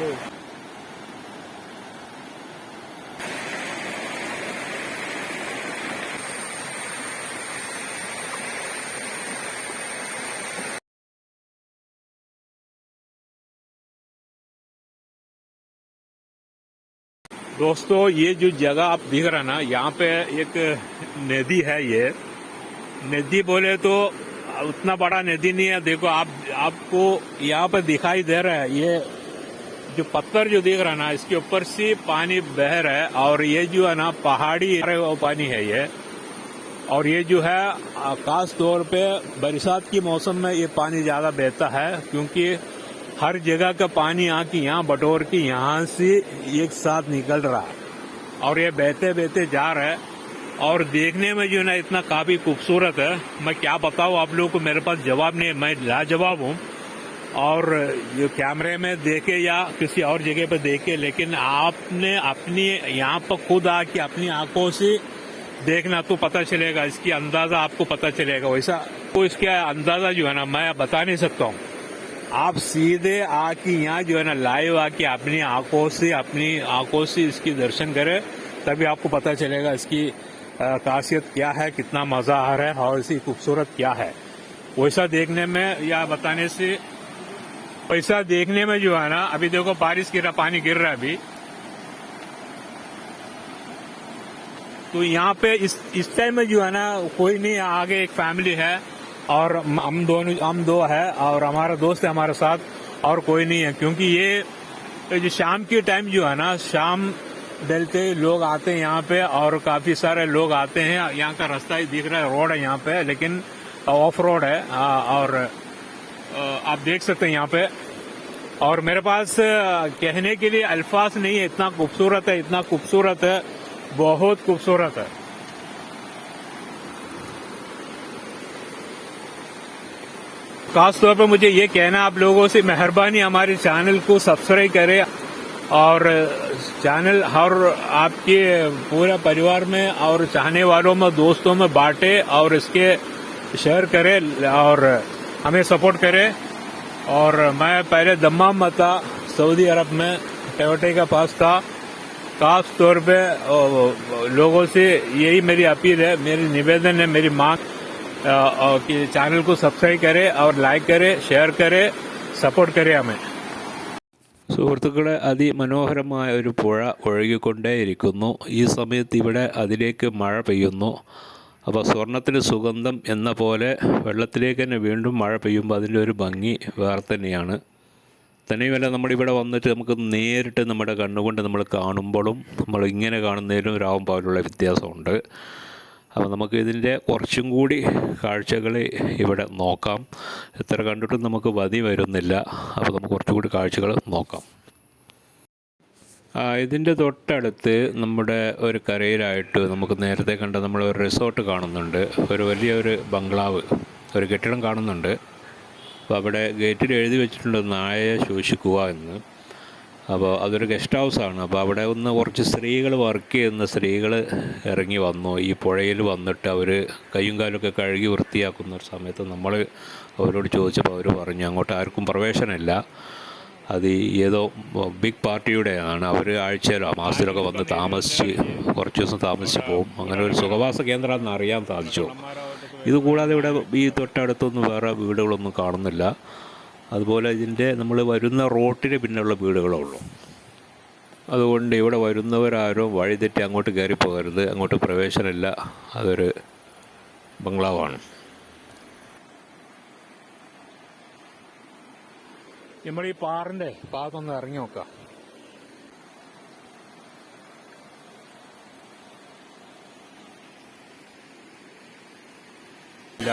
दोस्तों, ये जो जगह आप दिख रहा ना, यहाँ पे एक नदी है ये। नदी बोले तो उतना बड़ा नदी नहीं है। देखो, आप, आपको यहाँ पे दिखाई दे रहा है, ये जो पत्थर जो दिख रहा है ना, इसके ऊपर से पानी बह रहा है और ये जो है ना, पहाड़ी पानी है ये। और ये जो है खास तौर पे बरसात के मौसम में ये पानी ज़्यादा बहता है, क्योंकि हर जगह का पानी आके यहाँ बटोर के, यहाँ से एक साथ निकल रहा है। और ये बहते बहते जा रहा है। और देखने में जो ना, इतना काफ़ी खूबसूरत है। मैं क्या बताऊँ, आप लोगों को मेरे पास जवाब नहीं मैं लाजवाब हूँ। और जो कैमरे में देखे या किसी और जगह पर देखे, लेकिन आपने अपनी यहाँ पर खुद आके अपनी आँखों से देखना तो पता चलेगा, इसकी अंदाज़ा आपको पता चलेगा। वैसा तो इसका अंदाज़ा जो है ना, मैं बता नहीं सकता हूँ। आप सीधे आके यहाँ जो है ना लाइव आके अपनी आँखों से, अपनी आँखों से इसकी दर्शन करें, तभी आपको पता चलेगा इसकी खासियत क्या है, कितना मज़ा आ रहा है और इसकी खूबसूरत क्या है। वैसा देखने में या बताने से वैसा देखने में जो है ना, अभी देखो बारिश गिर रहा, पानी गिर रहा है अभी। तो यहाँ पे इस इस टाइम में जो है ना, कोई नहीं, आगे एक फैमिली है और हम दोनों, हम दो है और हमारा दोस्त है हमारे साथ और कोई नहीं है। क्योंकि ये जो शाम के टाइम जो है ना, शाम डलते लोग आते हैं यहाँ पे और काफ़ी सारे लोग आते हैं। यहाँ का रास्ता ही दिख रहा है, रोड है यहाँ पे, लेकिन ऑफ़ रोड है और आप देख सकते हैं यहाँ पे। और मेरे पास कहने के लिए अल्फाज नहीं है, इतना खूबसूरत है, इतना खूबसूरत है, बहुत खूबसूरत है। खास तौर पर मुझे ये कहना आप लोगों से, मेहरबानी हमारे चैनल को सब्सक्राइब करें। और चैनल हर आपके पूरे परिवार में और चाहने वालों में, दोस्तों में बांटे और इसके शेयर करें। और हमें सपोर्ट करें और मैं पहले दम्माम में था सऊदी अरब में टोयोटे का पास था खास तौर पे अ, लोगों से यही मेरी अपील है मेरी निवेदन है मेरी मांग अ, अ, कि चैनल को सब्सक्राइब करें और लाइक करें शेयर करें सपोर्ट करें हमें സുഹൃത്തുക്കളെ അതിമനോഹരമായ ഒരു പുഴ ഒഴുകിക്കൊണ്ടേയിരിക്കുന്നു ഈ സമയത്ത് ഇവിടെ അതിലേക്ക് മഴ പെയ്യുന്നു അപ്പോൾ സ്വർണത്തിന് സുഗന്ധം എന്ന പോലെ വെള്ളത്തിലേക്ക് തന്നെ വീണ്ടും മഴ പെയ്യുമ്പോൾ അതിന്റെ ഒരു ഭംഗി വേറെ തന്നെയാണ്. തന്നെയുമല്ല നമ്മളിവിടെ വന്നിട്ട് നമുക്ക് നേരിട്ട് നമ്മുടെ കണ്ണുകൊണ്ട് നമ്മൾ കാണുമ്പോഴും നമ്മൾ ഇങ്ങനെ കാണുന്നതിലും രാവും പകലുള്ള വ്യത്യാസമുണ്ട്. അപ്പോൾ നമുക്ക് ഇതിന്റെ കുറച്ചും കൂടി കാഴ്ചകൾ ഇവിടെ നോക്കാം. എത്ര കണ്ടിട്ടും നമുക്ക് വതി വരുന്നില്ല. അപ്പോൾ നമുക്ക് കുറച്ചും കൂടി കാഴ്ചകൾ നോക്കാം. ഇതിന്റെ തൊട്ടടുത്ത് നമ്മുടെ ഒരു കരയിലായിട്ട് നമുക്ക് നേരത്തെ കണ്ട നമ്മൾ ഒരു റിസോർട്ട് കാണുന്നുണ്ട്. ഒരു വലിയ ഒരു ബംഗ്ലാവ് ഒരു കെട്ടിടം കാണുന്നുണ്ട്. അപ്പോൾ അവിടെ ഗേറ്റിൽ എഴുതി വെച്ചിട്ടുണ്ട് നായയെ ശോഷിക്കുക എന്ന്. അപ്പോൾ അതൊരു ഗസ്റ്റ് ഹൗസാണ് അപ്പോൾ അവിടെ ഒന്ന് കുറച്ച് സ്ത്രീകൾ വർക്ക് ചെയ്യുന്ന സ്ത്രീകൾ ഇറങ്ങി വന്നു. ഈ പുഴയിൽ വന്നിട്ട് അവർ കയ്യും കാലൊക്കെ കഴുകി വൃത്തിയാക്കുന്ന ഒരു സമയത്ത് നമ്മൾ അവരോട് ചോദിച്ചപ്പോൾ അവർ പറഞ്ഞു അങ്ങോട്ട് ആർക്കും പ്രവേശനമില്ല. അത് ഏതോ ബിഗ് പാർട്ടിയുടെയാണ്. അവർ ആഴ്ചയിലോ മാസത്തിലൊക്കെ വന്ന് താമസിച്ച് കുറച്ച് ദിവസം താമസിച്ച് പോകും അങ്ങനെ ഒരു സുഖവാസ കേന്ദ്രമാണെന്ന് അറിയാൻ സാധിച്ചു. ഇതുകൂടാതെ ഇവിടെ ഈ തൊട്ടടുത്തൊന്നും വേറെ വീടുകളൊന്നും കാണുന്നില്ല. അതുപോലെ ഇതിന്റെ നമ്മൾ വരുന്ന റോട്ടിന് പിന്നെയുള്ള വീടുകളേ ഉള്ളൂ. അതുകൊണ്ട് ഇവിടെ വരുന്നവരാരും വഴിതെറ്റി അങ്ങോട്ട് കയറി പോകരുത് അങ്ങോട്ട് പ്രവേശനമില്ല. അതൊരു ബംഗ്ലാവാണ്. നമ്മൾ ഈ പാറിന്റെ ഭാഗത്തൊന്ന് ഇറങ്ങി നോക്കാം. ഇല്ല.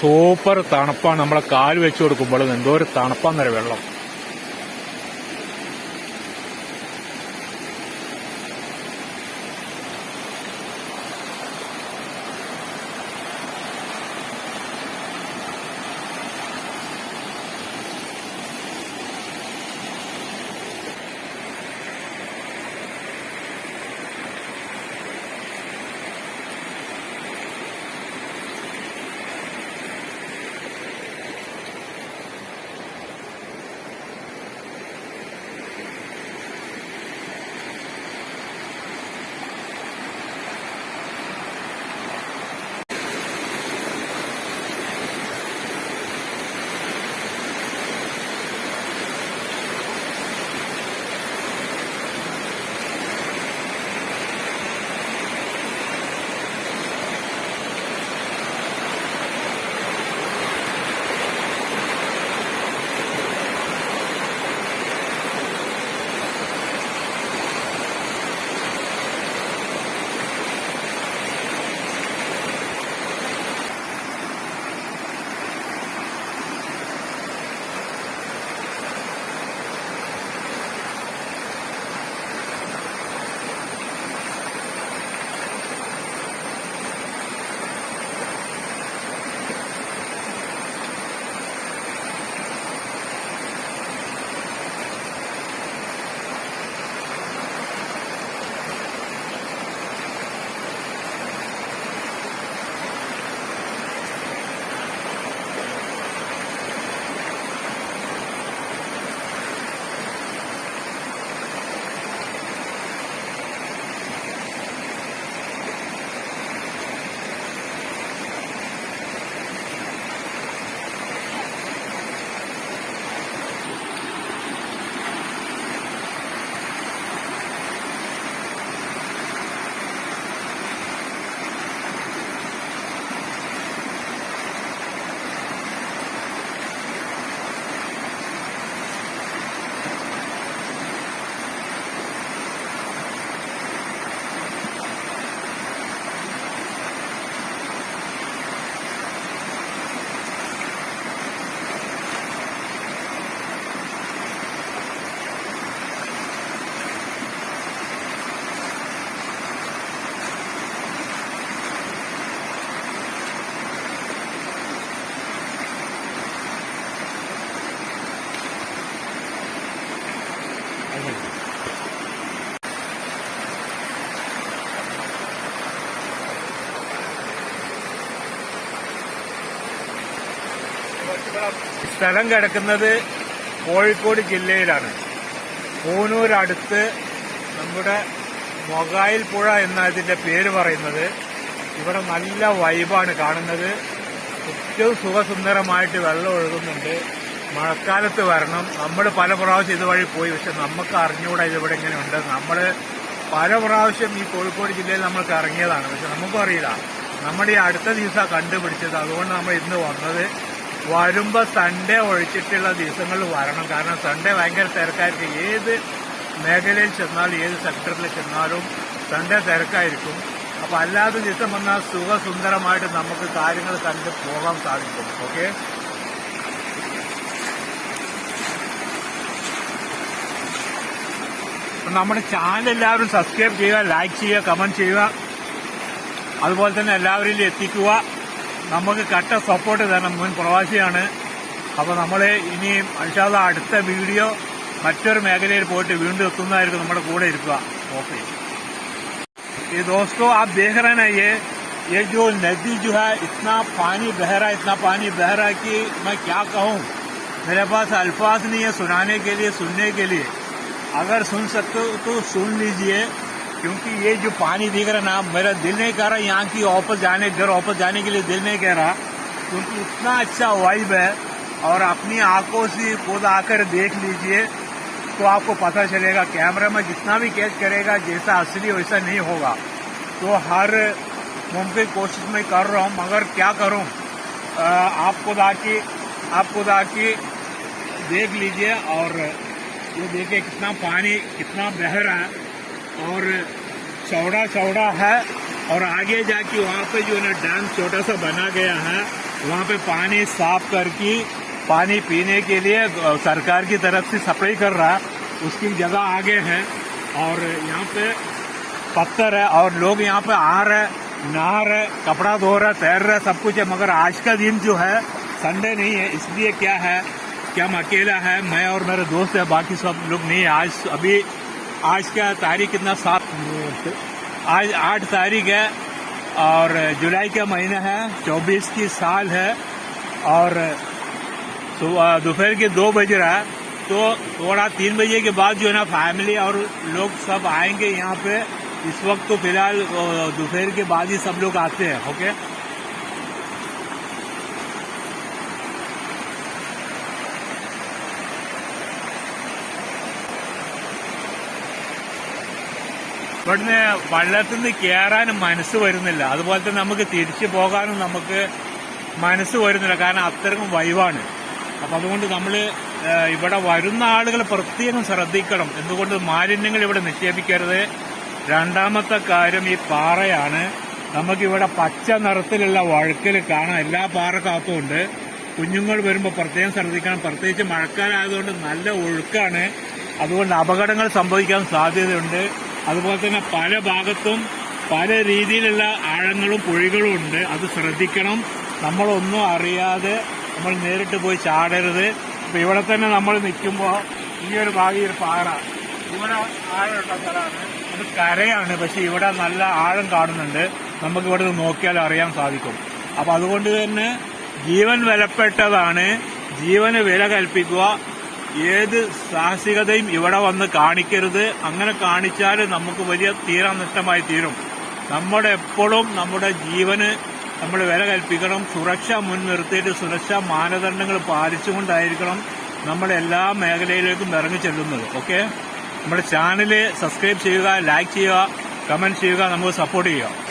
സൂപ്പർ തണുപ്പാണ്. നമ്മളെ കാൽ വെച്ച് കൊടുക്കുമ്പോൾ എന്തോ ഒരു തണുപ്പാന്നൊരു വെള്ളം. സ്ഥലം കിടക്കുന്നത് കോഴിക്കോട് ജില്ലയിലാണ്. പൂനൂരടുത്ത് നമ്മുടെ മൊഗായിൽ പുഴ എന്ന ഇതിന്റെ പേര് പറയുന്നത്. ഇവിടെ നല്ല വൈബാണ് കാണുന്നത്. ഏറ്റവും സുഖസുന്ദരമായിട്ട് വെള്ളം ഒഴുകുന്നുണ്ട്. മഴക്കാലത്ത് വരണം. നമ്മൾ പല പ്രാവശ്യം ഇതുവഴി പോയി. പക്ഷെ നമുക്ക് അറിഞ്ഞുകൂടാ ഇതിവിടെ ഇങ്ങനെ ഉണ്ട്. നമ്മൾ പല പ്രാവശ്യം ഈ കോഴിക്കോട് ജില്ലയിൽ നമ്മൾക്ക് ഇറങ്ങിയതാണ്. പക്ഷെ നമുക്കും അറിയില്ല. നമ്മുടെ ഈ അടുത്ത ദിവസമാണ് കണ്ടുപിടിച്ചത്. അതുകൊണ്ട് നമ്മൾ ഇന്ന് വന്നത് വരുമ്പോൾ സൺഡേ ഒഴിച്ചിട്ടുള്ള ദിവസങ്ങളിൽ വരണം. കാരണം സൺഡേ ഭയങ്കര തിരക്കായിരിക്കും. ഏത് മേഖലയിൽ ചെന്നാലും ഏത് സെക്ടറിൽ ചെന്നാലും സൺഡേ തിരക്കായിരിക്കും. അപ്പോൾ അല്ലാതെ ദിവസം വന്നാൽ സുഖസുന്ദരമായിട്ട് നമുക്ക് കാര്യങ്ങൾ കണ്ട് പോകാൻ സാധിക്കും. ഓക്കെ? നമ്മുടെ ചാനൽ എല്ലാവരും സബ്സ്ക്രൈബ് ചെയ്യുക ലൈക്ക് ചെയ്യുക കമന്റ് ചെയ്യുക. അതുപോലെ തന്നെ എല്ലാവരിലും എത്തിക്കുക. നമുക്ക് കട്ട സപ്പോർട്ട് തരണം മുൻ പ്രവാസിയാണ് അപ്പോൾ നമ്മൾ ഇനിയും അൻഷാദ അടുത്ത വീഡിയോ മറ്റൊരു മേഖലയിൽ പോയിട്ട് വീണ്ടും എത്തുന്നതായിരിക്കും നമ്മുടെ കൂടെ ഇരിക്കുക ഓക്കെ ये दोस्तों आप देख रहे हैं ना ये ये जो नदी जो है इतना पानी बह रहा है इतना पानी बह रहा है कि मैं क्या कहूँ मेरे पास अल्फाज नहीं है सुनाने के लिए सुनने के लिए अगर सुन सकते हो तो सुन लीजिए क्योंकि ये जो पानी दिख रहा ना, मेरा दिल नहीं कर रहा यहाँ की वापस जाने घर वापस जाने के लिए दिल नहीं कह रहा, क्योंकि इतना अच्छा वाइब है और अपनी आँखों से खुद आकर देख लीजिए तो आपको पता चलेगा कैमरा में जितना भी कैच करेगा, जैसा असली वैसा नहीं होगा। तो हर मुमकिन कोशिश मैं कर रहा हूँ, मगर क्या करूँ? आप खुद आके, आप खुद आके देख लीजिए और ये देखिए कितना पानी, कितना बह रहा है। और चौड़ा चौड़ा है और आगे जाके वहाँ पे जो है ना डैम छोटा सा बना गया है। वहाँ पे पानी साफ़ करके, पानी पीने के लिए सरकार की तरफ़ से सप्लाई कर रहा है। उसकी जगह आगे है और यहाँ पे पत्थर है और लोग यहाँ पे आ रहे नहा रहे कपड़ा धो रहे तैर रहे सब कुछ है। मगर आज का दिन जो है संडे नहीं है, इसलिए क्या है क्या हम अकेला है, मैं और मेरे दोस्त है, बाकी सब लोग नहीं आज अभी आज का तारीख कितना सात आज आठ तारीख है और जुलाई का महीना है, चौबीस की साल है और दोपहर के दो बज रहा है। तो थोड़ा तीन बजे के बाद जो है ना फैमिली और लोग सब आएँगे यहाँ पे। इस वक्त तो फ़िलहाल दोपहर के बाद ही सब लोग आते हैं ओके ഇവിടുന്ന് വള്ളത്തിൽ നിന്ന് കയറാനും മനസ്സ് വരുന്നില്ല. അതുപോലെ തന്നെ നമുക്ക് തിരിച്ചു പോകാനും നമുക്ക് മനസ്സ് വരുന്നില്ല. കാരണം അത്രയും വൈവാണ്. അപ്പൊ അതുകൊണ്ട് നമ്മൾ ഇവിടെ വരുന്ന ആളുകൾ പ്രത്യേകം ശ്രദ്ധിക്കണം. എന്തുകൊണ്ട് മാലിന്യങ്ങൾ ഇവിടെ നിക്ഷേപിക്കരുത്? രണ്ടാമത്തെ കാര്യം ഈ പാറയാണ്. നമുക്കിവിടെ പച്ച നിറത്തിലുള്ള വഴുക്കൽ കാണാം. എല്ലാ പാറക്കകത്തും ഉണ്ട്. കുഞ്ഞുങ്ങൾ വരുമ്പോൾ പ്രത്യേകം ശ്രദ്ധിക്കണം. പ്രത്യേകിച്ച് മഴക്കാലമായതുകൊണ്ട് നല്ല ഒഴുക്കാണ്. അതുകൊണ്ട് അപകടങ്ങൾ സംഭവിക്കാൻ സാധ്യതയുണ്ട്. അതുപോലെ തന്നെ പല ഭാഗത്തും പല രീതിയിലുള്ള ആഴങ്ങളും പുഴികളും ഉണ്ട്. അത് ശ്രദ്ധിക്കണം. നമ്മളൊന്നും അറിയാതെ നമ്മൾ നേരിട്ട് പോയി ചാടരുത്. ഇപ്പൊ ഇവിടെ തന്നെ നമ്മൾ നിൽക്കുമ്പോൾ ഈ ഒരു ഭാഗം ഒരു പാറ. ഇവിടെ ആഴമുള്ള സ്ഥലമാണ്. അത് കരയാണ്. പക്ഷെ ഇവിടെ നല്ല ആഴം കാണുന്നുണ്ട്. നമുക്ക് ഇവിടെ നിന്ന് നോക്കിയാൽ അറിയാൻ സാധിക്കും. അപ്പൊ അതുകൊണ്ട് തന്നെ ജീവൻ വിലപ്പെട്ടതാണ്. ജീവന് വില കൽപ്പിക്കുക. ഏത് സാഹസികതയും ഇവിടെ വന്ന് കാണിക്കരുത്. അങ്ങനെ കാണിച്ചാൽ നമുക്ക് വലിയ തീരാ നഷ്ടമായി തീരും. നമ്മുടെ എപ്പോഴും നമ്മുടെ ജീവന് നമ്മൾ വില കൽപ്പിക്കണം. സുരക്ഷ മുൻനിർത്തിയിട്ട് സുരക്ഷാ മാനദണ്ഡങ്ങൾ പാലിച്ചുകൊണ്ടായിരിക്കണം നമ്മൾ എല്ലാ മേഖലയിലേക്കും ഇറങ്ങി ചെല്ലുന്നത്. ഓക്കെ നമ്മുടെ ചാനൽ സബ്സ്ക്രൈബ് ചെയ്യുക ലൈക്ക് ചെയ്യുക കമന്റ് ചെയ്യുക നമുക്ക് സപ്പോർട്ട് ചെയ്യുക.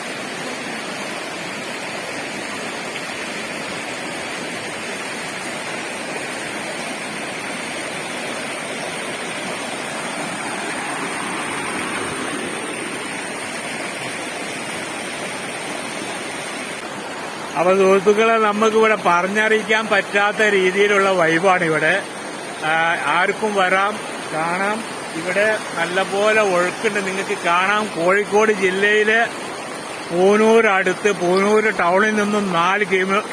അപ്പൊ സുഹൃത്തുക്കളെ നമുക്കിവിടെ പറഞ്ഞറിയിക്കാൻ പറ്റാത്ത രീതിയിലുള്ള വൈബാണ് ഇവിടെ ആർക്കും വരാം കാണാം. ഇവിടെ നല്ലപോലെ ഒഴുക്കുണ്ട്. നിങ്ങൾക്ക് കാണാം. കോഴിക്കോട് ജില്ലയിലെ പൂനൂർ അടുത്ത് പൂനൂർ ടൗണിൽ നിന്നും നാല്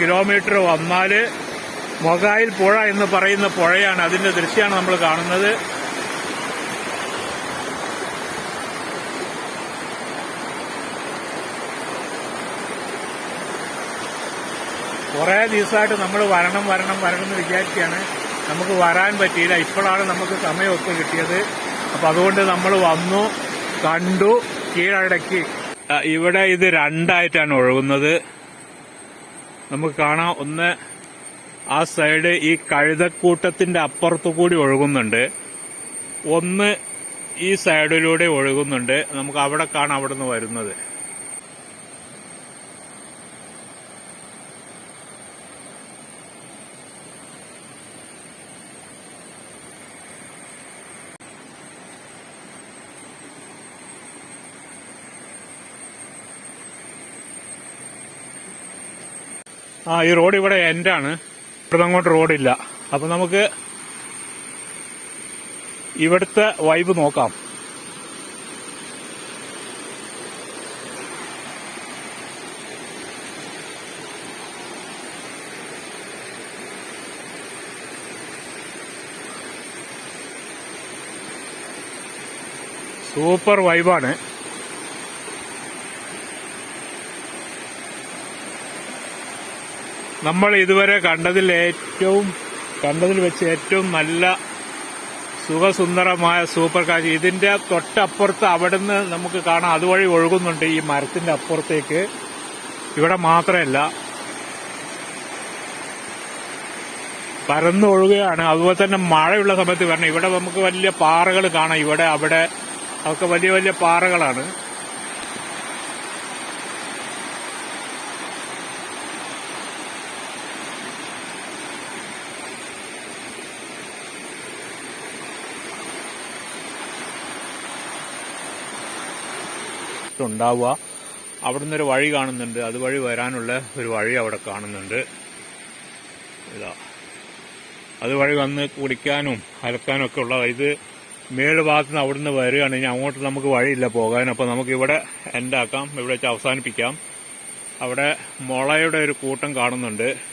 കിലോമീറ്റർ വന്നാൽ മൊഗായിൽ പുഴ എന്ന് പറയുന്ന പുഴയാണ്. അതിന്റെ ദൃശ്യമാണ് നമ്മൾ കാണുന്നത്. കുറേ ദിവസമായിട്ട് നമ്മൾ വരണം വരണം വരണം എന്ന് വിചാരിക്കുകയാണ്. നമുക്ക് വരാൻ പറ്റിയില്ല. ഇപ്പോഴാണ് നമുക്ക് സമയമൊക്കെ കിട്ടിയത്. അപ്പം അതുകൊണ്ട് നമ്മൾ വന്നു കണ്ടു കീഴടക്കി. ഇവിടെ ഇത് രണ്ടായിട്ടാണ് ഒഴുകുന്നത്. നമുക്ക് കാണാം. ഒന്ന് ആ സൈഡ് ഈ കഴുതക്കൂട്ടത്തിന്റെ അപ്പുറത്തു കൂടി ഒഴുകുന്നുണ്ട്. ഒന്ന് ഈ സൈഡിലൂടെ ഒഴുകുന്നുണ്ട്. നമുക്ക് അവിടെ കാണാം അവിടെ നിന്ന് വരുന്നത്. ആ ഈ റോഡ് ഇവിടെ എൻഡാണ് ഇവിടെ അങ്ങോട്ട് റോഡില്ല അപ്പൊ നമുക്ക് ഇവിടുത്തെ വൈബ് നോക്കാം. സൂപ്പർ വൈബാണ് നമ്മൾ ഇതുവരെ കണ്ടതിൽ ഏറ്റവും കണ്ടതിൽ വെച്ച് ഏറ്റവും നല്ല സുഖസുന്ദരമായ സൂപ്പർ കാഴ്ച ഇതിന്റെ തൊട്ടപ്പുറത്ത് അവിടുന്ന് നമുക്ക് കാണാം. അതുവഴി ഒഴുകുന്നുണ്ട് ഈ മരത്തിന്റെ അപ്പുറത്തേക്ക്. ഇവിടെ മാത്രമല്ല പരന്നു ഒഴുകുകയാണ്. അതുപോലെ തന്നെ മഴയുള്ള സമയത്ത് വരണം. ഇവിടെ നമുക്ക് വലിയ പാറകൾ കാണാം. ഇവിടെ അവിടെ അതൊക്കെ വലിയ വലിയ പാറകളാണ്. ഉണ്ടാവുക. അവിടുന്ന് ഒരു വഴി കാണുന്നുണ്ട്. അതുവഴി വരാനുള്ള ഒരു വഴി അവിടെ കാണുന്നുണ്ട്. ഇതാ. അതുവഴി വന്ന് കുടിക്കാനും അലക്കാനും ഒക്കെ ഉള്ള ഇത് മേൾ ഭാഗത്ത് നിന്ന് അവിടുന്ന് വരികയാണ്. ഇനി അങ്ങോട്ട് നമുക്ക് വഴിയില്ല പോകാൻ അപ്പോൾ നമുക്ക് ഇവിടെ എൻഡാക്കാം ഇവിടെ വെച്ച് അവസാനിപ്പിക്കാം. അവിടെ മുളയുടെ ഒരു കൂട്ടം കാണുന്നുണ്ട്.